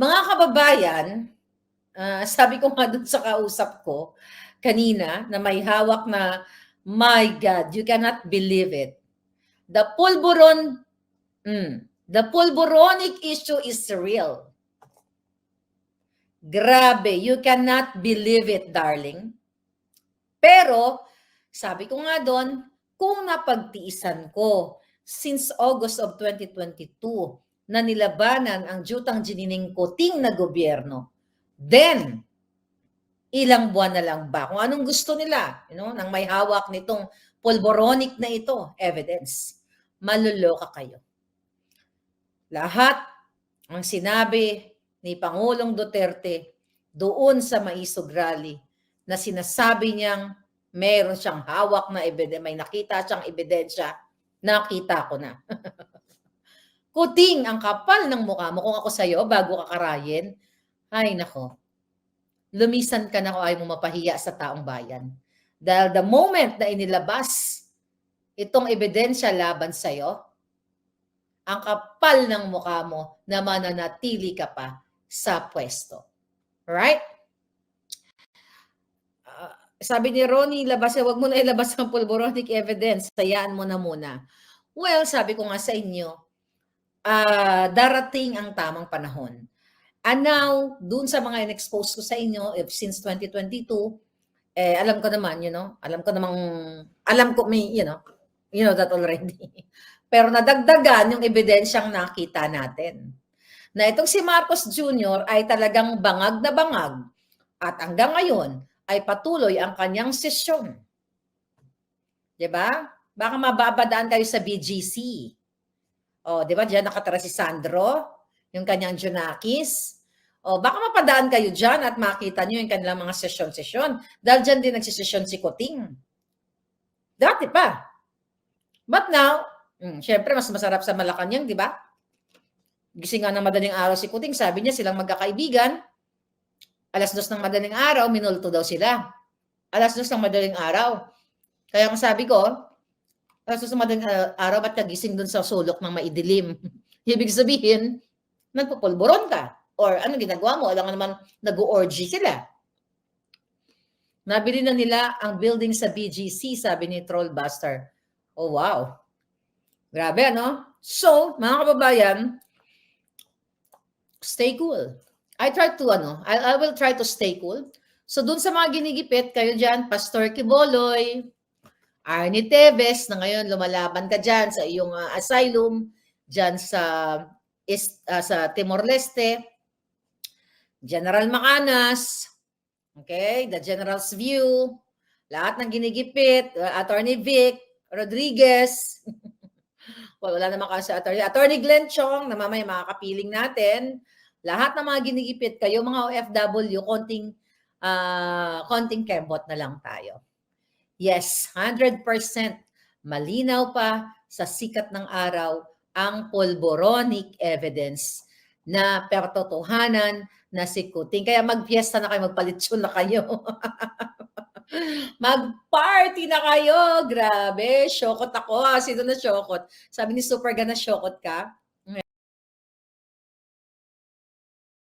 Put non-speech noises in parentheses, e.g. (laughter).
Mga kababayan, ah, sabi ko nga dun sa kausap ko kanina na may hawak na, my God, you cannot believe it. The pulburon, mm, the pulburonic issue is real. Grabe, you cannot believe it, darling. Pero, sabi ko nga doon, kung napagtiisan ko since August of 2022 na nilabanan ang jutang ginining kuting na gobyerno, then, ilang buwan na lang ba? Kung anong gusto nila, you know, nang may hawak nitong pulboronic na ito, evidence, maluloka kayo. Lahat ang sinabi ni Pangulong Duterte doon sa Maisog Rally na sinasabi niyang meron siyang hawak na ebidensya, may nakita siyang ebidensya, nakita ko na. (laughs) Kuting ang kapal ng mukha mo kung ako sa'yo bago ka karayin. Ay nako, lumisan ka na kung ayaw mo mapahiya sa taong bayan. Dahil the moment na inilabas itong ebidensya laban sa'yo, ang kapal ng mukha mo na mananatili ka pa sa pwesto. Right? Uh, sabi ni Ronnie, labas, wag mo na ilabas ang pulboronic evidence. Sayaan mo na muna. Well, sabi ko nga sa inyo, uh, darating ang tamang panahon. And now, dun sa mga in-expose ko sa inyo, if since 2022, eh, alam ko naman, you know, alam ko namang, alam ko may, you know, you know that already. (laughs) Pero nadagdagan yung ebidensyang nakita natin. Na itong si Marcos Jr. ay talagang bangag na bangag at hanggang ngayon ay patuloy ang kanyang sesyon. 'Di ba? Baka mababadaan kayo sa BGC. O, 'di ba? Diyan nakatara si Sandro, yung kanyang Junakis. O, baka mapadaan kayo diyan at makita niyo yung kanilang mga sesyon-sesyon. Dahil diyan din nagsisesyon si Kuting. Dati pa. But now, Hmm, Siyempre, mas masarap sa Malacanang, di ba? Gising nga ng madaling araw si Kuting, sabi niya silang magkakaibigan. Alas dos ng madaling araw, minulto daw sila. Alas dos ng madaling araw. Kaya ang sabi ko, alas dos ng madaling araw, ba't kagising dun sa sulok ng maidilim? (laughs) Ibig sabihin, nagpupulburon ka. Or ano ginagawa mo? Alam nga naman, nag-orgy sila. Nabili na nila ang building sa BGC, sabi ni Trollbuster. Oh, wow. Grabe, ano? So, mga kababayan, stay cool. I try to, ano, I, I will try to stay cool. So, dun sa mga ginigipit, kayo dyan, Pastor Kiboloy, Arnie Teves, na ngayon lumalaban ka dyan sa iyong uh, asylum, dyan sa, is, uh, sa Timor-Leste, General Macanas, okay, the General's View, lahat ng ginigipit, uh, Attorney Vic, Rodriguez, (laughs) Well, wala naman kasi attorney. Attorney Glenn Chong, na mamaya makakapiling natin. Lahat ng mga ginigipit kayo, mga OFW, konting, uh, konting kembot na lang tayo. Yes, 100% malinaw pa sa sikat ng araw ang polboronic evidence na pertotohanan na si Kuting. Kaya magpiesta na kayo, magpalitsyon na kayo. (laughs) Mag-party na kayo! Grabe, syokot ako. Ah, sino na syokot? Sabi ni Super na syokot ka?